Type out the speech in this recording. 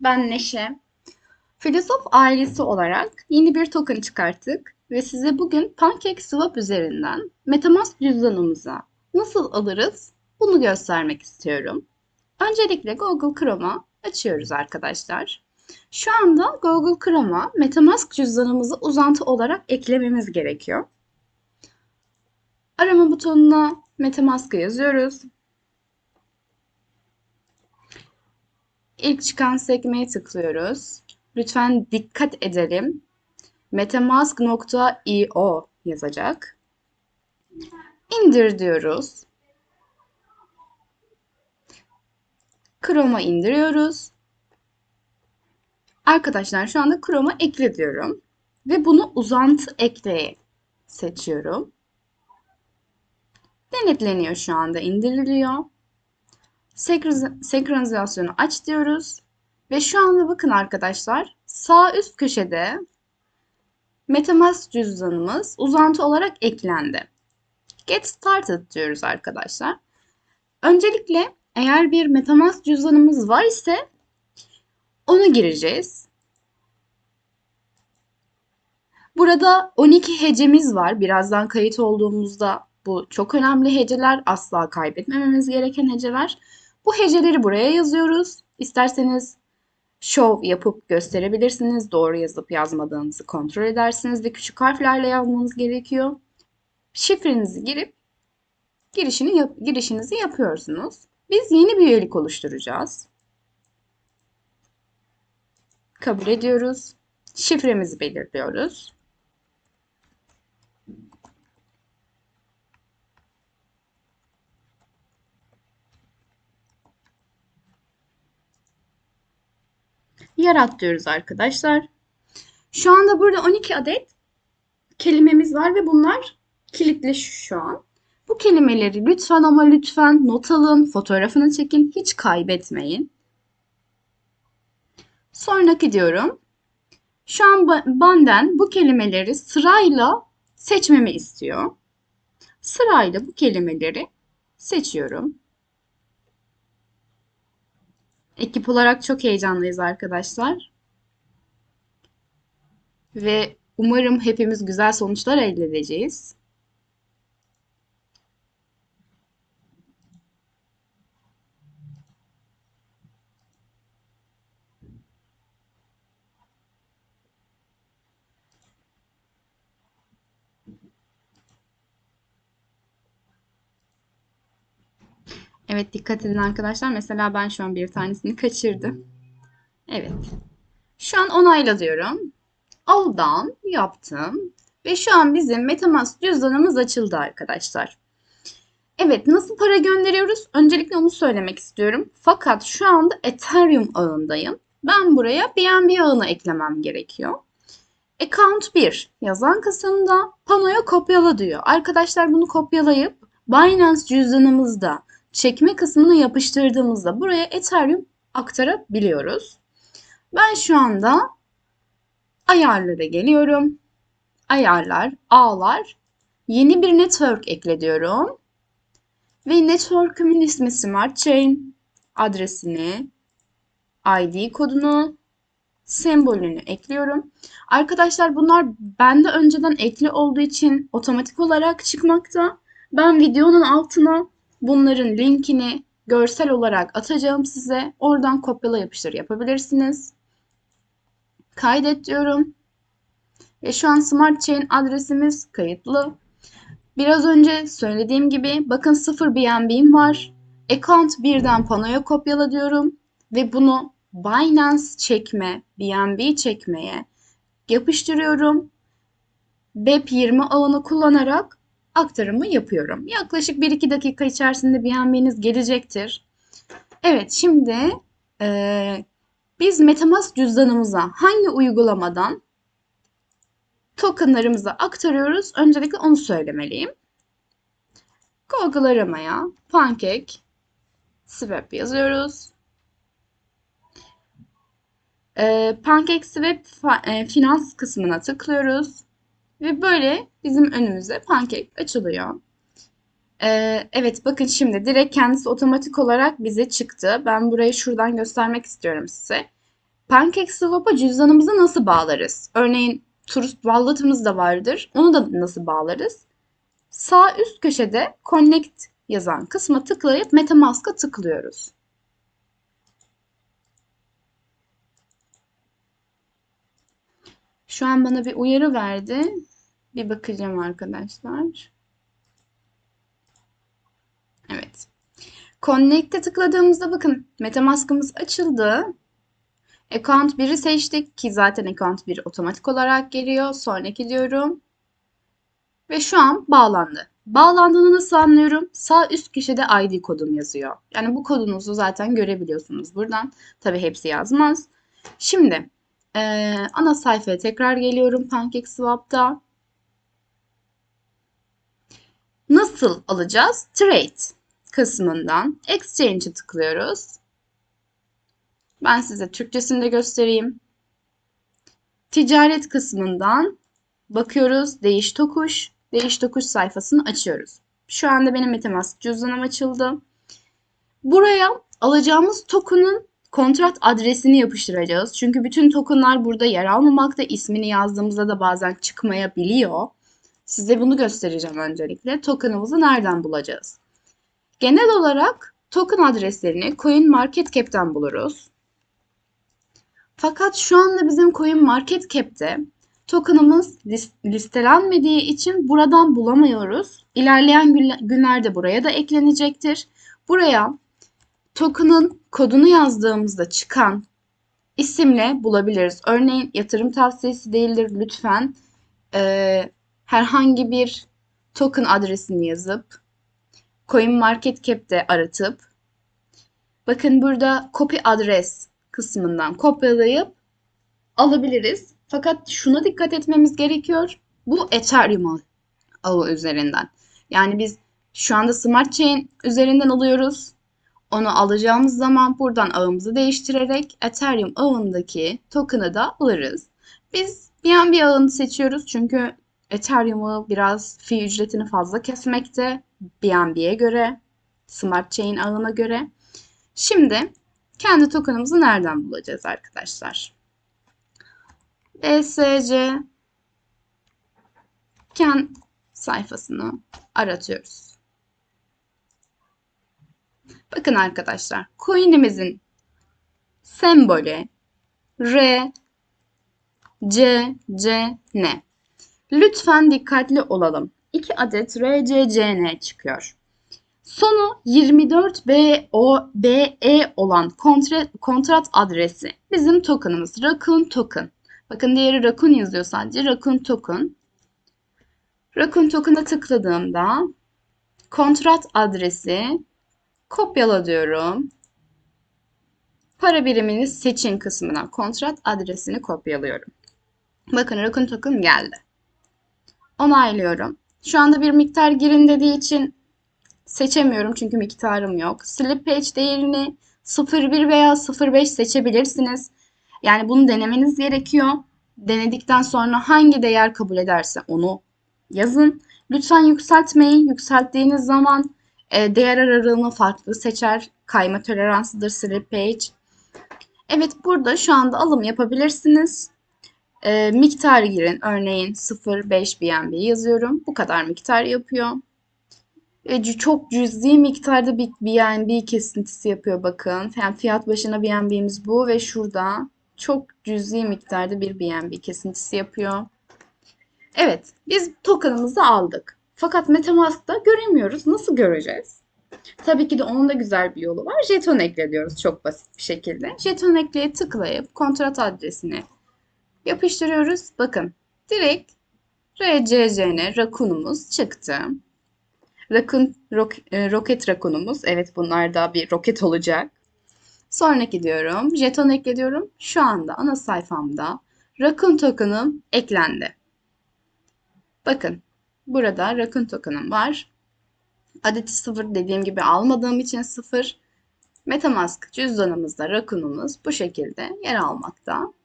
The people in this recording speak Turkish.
ben Neşe. Filosof ailesi olarak yeni bir token çıkarttık ve size bugün PancakeSwap üzerinden MetaMask cüzdanımıza nasıl alırız bunu göstermek istiyorum. Öncelikle Google Chrome'a açıyoruz arkadaşlar. Şu anda Google Chrome'a MetaMask cüzdanımızı uzantı olarak eklememiz gerekiyor. Arama butonuna MetaMask'ı yazıyoruz. İlk çıkan sekmeye tıklıyoruz. Lütfen dikkat edelim. metamask.io yazacak. İndir diyoruz. Chrome'a indiriyoruz. Arkadaşlar şu anda Chrome'a ekle diyorum. Ve bunu uzantı ekleye seçiyorum. Denetleniyor şu anda indiriliyor senkronizasyonu aç diyoruz. Ve şu anda bakın arkadaşlar sağ üst köşede Metamask cüzdanımız uzantı olarak eklendi. Get started diyoruz arkadaşlar. Öncelikle eğer bir Metamask cüzdanımız var ise onu gireceğiz. Burada 12 hecemiz var. Birazdan kayıt olduğumuzda bu çok önemli heceler. Asla kaybetmememiz gereken heceler. Bu heceleri buraya yazıyoruz. İsterseniz show yapıp gösterebilirsiniz. Doğru yazıp yazmadığınızı kontrol edersiniz ve küçük harflerle yazmanız gerekiyor. Şifrenizi girip girişini yap girişinizi yapıyorsunuz. Biz yeni bir üyelik oluşturacağız. Kabul ediyoruz. Şifremizi belirliyoruz. Yarat diyoruz arkadaşlar. Şu anda burada 12 adet kelimemiz var ve bunlar kilitli şu an. Bu kelimeleri lütfen ama lütfen not alın, fotoğrafını çekin, hiç kaybetmeyin. Sonraki diyorum. Şu an benden bu kelimeleri sırayla seçmemi istiyor. Sırayla bu kelimeleri seçiyorum. Ekip olarak çok heyecanlıyız arkadaşlar. Ve umarım hepimiz güzel sonuçlar elde edeceğiz. Evet dikkat edin arkadaşlar. Mesela ben şu an bir tanesini kaçırdım. Evet. Şu an onayla diyorum. All done yaptım. Ve şu an bizim Metamask cüzdanımız açıldı arkadaşlar. Evet nasıl para gönderiyoruz? Öncelikle onu söylemek istiyorum. Fakat şu anda Ethereum ağındayım. Ben buraya BNB ağına eklemem gerekiyor. Account 1 yazan kısımda panoya kopyala diyor. Arkadaşlar bunu kopyalayıp Binance cüzdanımızda çekme kısmını yapıştırdığımızda buraya Ethereum aktarabiliyoruz. Ben şu anda ayarlara geliyorum. Ayarlar, ağlar. Yeni bir network ekle diyorum. Ve network'ümün ismi Smart Chain. Adresini, ID kodunu, sembolünü ekliyorum. Arkadaşlar bunlar bende önceden ekli olduğu için otomatik olarak çıkmakta. Ben videonun altına Bunların linkini görsel olarak atacağım size. Oradan kopyala yapıştır yapabilirsiniz. Kaydet diyorum. Ve şu an Smart Chain adresimiz kayıtlı. Biraz önce söylediğim gibi bakın 0 BNB'm var. Account 1'den panoya kopyala diyorum. Ve bunu Binance çekme, BNB çekmeye yapıştırıyorum. BEP20 ağını kullanarak aktarımı yapıyorum. Yaklaşık 1-2 dakika içerisinde beğenmeniz gelecektir. Evet şimdi e, biz Metamask cüzdanımıza hangi uygulamadan tokenlarımızı aktarıyoruz? Öncelikle onu söylemeliyim. Google aramaya Pancake Swap yazıyoruz. E, Pancake Swap e, finans kısmına tıklıyoruz. Ve böyle bizim önümüze pankek açılıyor. Ee, evet bakın şimdi direkt kendisi otomatik olarak bize çıktı. Ben burayı şuradan göstermek istiyorum size. PancakeSwap'a cüzdanımızı nasıl bağlarız? Örneğin Turist Wallet'ımız da vardır. Onu da nasıl bağlarız? Sağ üst köşede Connect yazan kısma tıklayıp MetaMask'a tıklıyoruz. Şu an bana bir uyarı verdi. Bir bakacağım arkadaşlar. Evet. Connect'e tıkladığımızda bakın MetaMask'ımız açıldı. Account 1'i seçtik ki zaten Account 1 otomatik olarak geliyor. Sonraki diyorum. Ve şu an bağlandı. Bağlandığını nasıl anlıyorum? Sağ üst köşede ID kodum yazıyor. Yani bu kodunuzu zaten görebiliyorsunuz buradan. Tabi hepsi yazmaz. Şimdi ee, ana sayfaya tekrar geliyorum PancakeSwap'ta. Nasıl alacağız? Trade kısmından Exchange'e tıklıyoruz. Ben size Türkçesini de göstereyim. Ticaret kısmından bakıyoruz. Değiş tokuş. Değiş tokuş sayfasını açıyoruz. Şu anda benim MetaMask cüzdanım açıldı. Buraya alacağımız token'ın kontrat adresini yapıştıracağız. Çünkü bütün tokenlar burada yer almamakta. İsmini yazdığımızda da bazen çıkmayabiliyor. Size bunu göstereceğim öncelikle. Token'ımızı nereden bulacağız? Genel olarak token adreslerini CoinMarketCap'ten buluruz. Fakat şu anda bizim CoinMarketCap'te token'ımız listelenmediği için buradan bulamıyoruz. İlerleyen günlerde buraya da eklenecektir. Buraya token'ın kodunu yazdığımızda çıkan isimle bulabiliriz. Örneğin yatırım tavsiyesi değildir lütfen e, herhangi bir token adresini yazıp CoinMarketCap'te aratıp bakın burada copy adres kısmından kopyalayıp alabiliriz. Fakat şuna dikkat etmemiz gerekiyor. Bu Ethereum ağı üzerinden. Yani biz şu anda Smart Chain üzerinden alıyoruz. Onu alacağımız zaman buradan ağımızı değiştirerek Ethereum ağındaki token'ı da alırız. Biz BNB ağını seçiyoruz çünkü Ethereum'u biraz fi ücretini fazla kesmekte BNB'ye göre, Smart Chain ağına göre. Şimdi kendi token'ımızı nereden bulacağız arkadaşlar? BSC kendi sayfasını aratıyoruz. Bakın arkadaşlar, coin'imizin sembolü R, C, C, N. Lütfen dikkatli olalım. 2 adet R, C, C, N çıkıyor. Sonu 24BE olan kontrat, kontrat adresi bizim token'ımız. Raccoon token. Bakın diğeri Raccoon yazıyor sadece. Raccoon token. Raccoon token'a tıkladığımda kontrat adresi kopyala diyorum. Para birimini seçin kısmına kontrat adresini kopyalıyorum. Bakın Raccoon token geldi. Onaylıyorum. Şu anda bir miktar girin dediği için seçemiyorum çünkü miktarım yok. Slip page değerini 0.1 veya 0.5 seçebilirsiniz. Yani bunu denemeniz gerekiyor. Denedikten sonra hangi değer kabul ederse onu yazın. Lütfen yükseltmeyin. Yükselttiğiniz zaman e, değer aralığını farklı seçer. Kayma toleransıdır slip page. Evet burada şu anda alım yapabilirsiniz. E, miktar girin. Örneğin 0.5 BNB yazıyorum. Bu kadar miktar yapıyor. E, çok cüzi miktarda bir BNB kesintisi yapıyor bakın. Yani fiyat başına BNB'miz bu ve şurada çok cüzi miktarda bir BNB kesintisi yapıyor. Evet, biz token'ımızı aldık. Fakat MetaMask'ta göremiyoruz. Nasıl göreceğiz? Tabii ki de onun da güzel bir yolu var. Jeton ekle diyoruz çok basit bir şekilde. Jeton ekleye tıklayıp kontrat adresini yapıştırıyoruz. Bakın direkt RCCN rakunumuz çıktı. Rakun, rok, e, roket rakunumuz. Evet bunlar da bir roket olacak. Sonraki diyorum. Jeton ekliyorum. Şu anda ana sayfamda Rakun token'ım eklendi. Bakın burada Rakun token'ım var. Adeti sıfır dediğim gibi almadığım için sıfır. Metamask cüzdanımızda Rakun'umuz bu şekilde yer almakta.